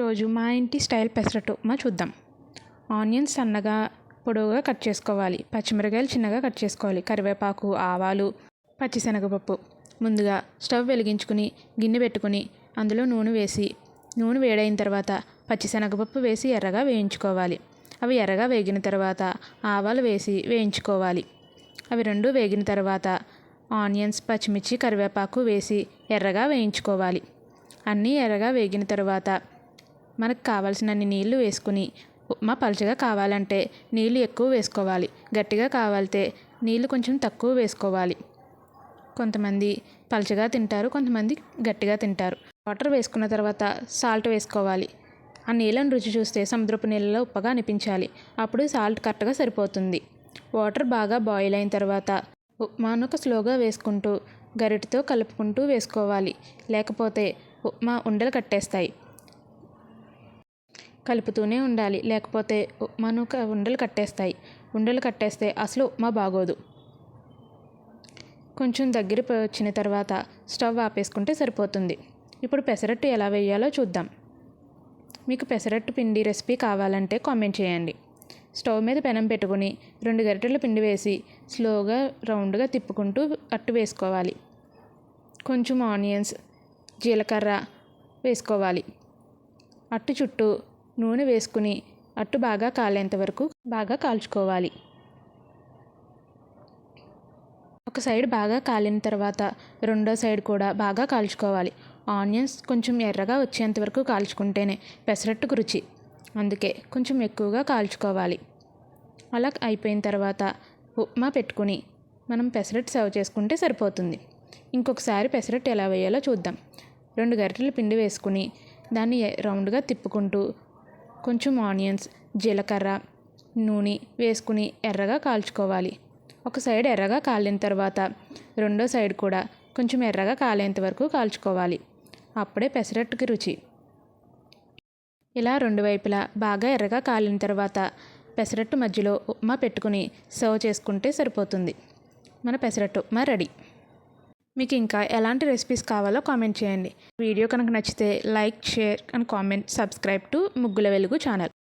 రోజు మా ఇంటి స్టైల్ పెసరట్టు ఉప్మా చూద్దాం. ఆనియన్స్ సన్నగా పొడవుగా కట్ చేసుకోవాలి. పచ్చిమిరకాయలు చిన్నగా కట్ చేసుకోవాలి. కరివేపాకు ఆవాలు పచ్చిశనగపప్పు. ముందుగా స్టవ్ వెలిగించుకుని గిన్నె పెట్టుకుని అందులో నూనె వేసి నూనె వేడైన తర్వాత పచ్చిశనగపప్పు వేసి ఎర్రగా వేయించుకోవాలి. అవి ఎర్రగా వేగిన తర్వాత ఆవాలు వేసి వేయించుకోవాలి. అవి రెండు వేగిన తర్వాత ఆనియన్స్ పచ్చిమిర్చి కరివేపాకు వేసి ఎర్రగా వేయించుకోవాలి. అన్నీ ఎర్రగా వేగిన తర్వాత మనకు కావాల్సినన్ని నీళ్ళు వేసుకుని ఉప్మా పలుచగా కావాలంటే నీళ్ళు ఎక్కువ వేసుకోవాలి. గట్టిగా కావాలితే నీళ్ళు కొంచెం తక్కువ వేసుకోవాలి. కొంతమంది పలుచగా తింటారు కొంతమంది గట్టిగా తింటారు. వాటర్ వేసుకున్న తర్వాత సాల్ట్ వేసుకోవాలి. ఆ నీళ్ళను రుచి చూస్తే సముద్రపు నీళ్ళలో ఉప్పగా అనిపించాలి. అప్పుడు సాల్ట్ కరెక్ట్గా సరిపోతుంది. వాటర్ బాగా బాయిల్ అయిన తర్వాత ఉప్మాను ఒక స్లోగా వేసుకుంటూ గరిటతో కలుపుకుంటూ వేసుకోవాలి. లేకపోతే ఉప్మా ఉండలు కట్టేస్తాయి. కలుపుతూనే ఉండాలి. లేకపోతే మనకు ఉండలు కట్టేస్తాయి. ఉండలు కట్టేస్తే అసలు ఉప్మా బాగోదు. కొంచెం దగ్గర వచ్చిన తర్వాత స్టవ్ ఆపేసుకుంటే సరిపోతుంది. ఇప్పుడు పెసరట్టు ఎలా వేయాలో చూద్దాం. మీకు పెసరట్టు పిండి రెసిపీ కావాలంటే కామెంట్ చేయండి. స్టవ్ మీద పెనం పెట్టుకుని రెండు గరిటెల పిండి వేసి స్లోగా రౌండ్గా తిప్పుకుంటూ అట్టు వేసుకోవాలి. కొంచెం ఆనియన్స్ జీలకర్ర వేసుకోవాలి. అట్టు చుట్టూ నూనె వేసుకుని అట్టు బాగా కాలేంత వరకు బాగా కాల్చుకోవాలి. ఒక సైడ్ బాగా కాలిన తర్వాత రెండో సైడ్ కూడా బాగా కాల్చుకోవాలి. ఆనియన్స్ కొంచెం ఎర్రగా వచ్చేంత వరకు కాల్చుకుంటేనే పెసరట్టుకు రుచి. అందుకే కొంచెం ఎక్కువగా కాల్చుకోవాలి. అలా అయిపోయిన తర్వాత ఉప్మా పెట్టుకుని మనం పెసరట్టు సర్వ్ చేసుకుంటే సరిపోతుంది. ఇంకొకసారి పెసరట్టు ఎలా వేయాలో చూద్దాం. రెండు గరిటెల పిండి వేసుకుని దాన్ని రౌండ్గా తిప్పుకుంటూ కొంచెం ఆనియన్స్ జీలకర్ర నూనె వేసుకుని ఎర్రగా కాల్చుకోవాలి. ఒక సైడ్ ఎర్రగా కాలిన తర్వాత రెండో సైడ్ కూడా కొంచెం ఎర్రగా కాలేంత వరకు కాల్చుకోవాలి. అప్పుడే పెసరట్టుకి రుచి. ఇలా రెండు వైపులా బాగా ఎర్రగా కాలిన తర్వాత పెసరట్టు మధ్యలో ఉప్మా పెట్టుకుని సర్వ్ చేసుకుంటే సరిపోతుంది. మన పెసరట్టు ఉప్మా రెడీ. మీకు ఇంకా ఎలాంటి రెసిపీస్ కావాలో కామెంట్ చేయండి. వీడియో కనుక నచ్చితే like share and comment subscribe to ముగ్గుల వెలుగు ఛానల్.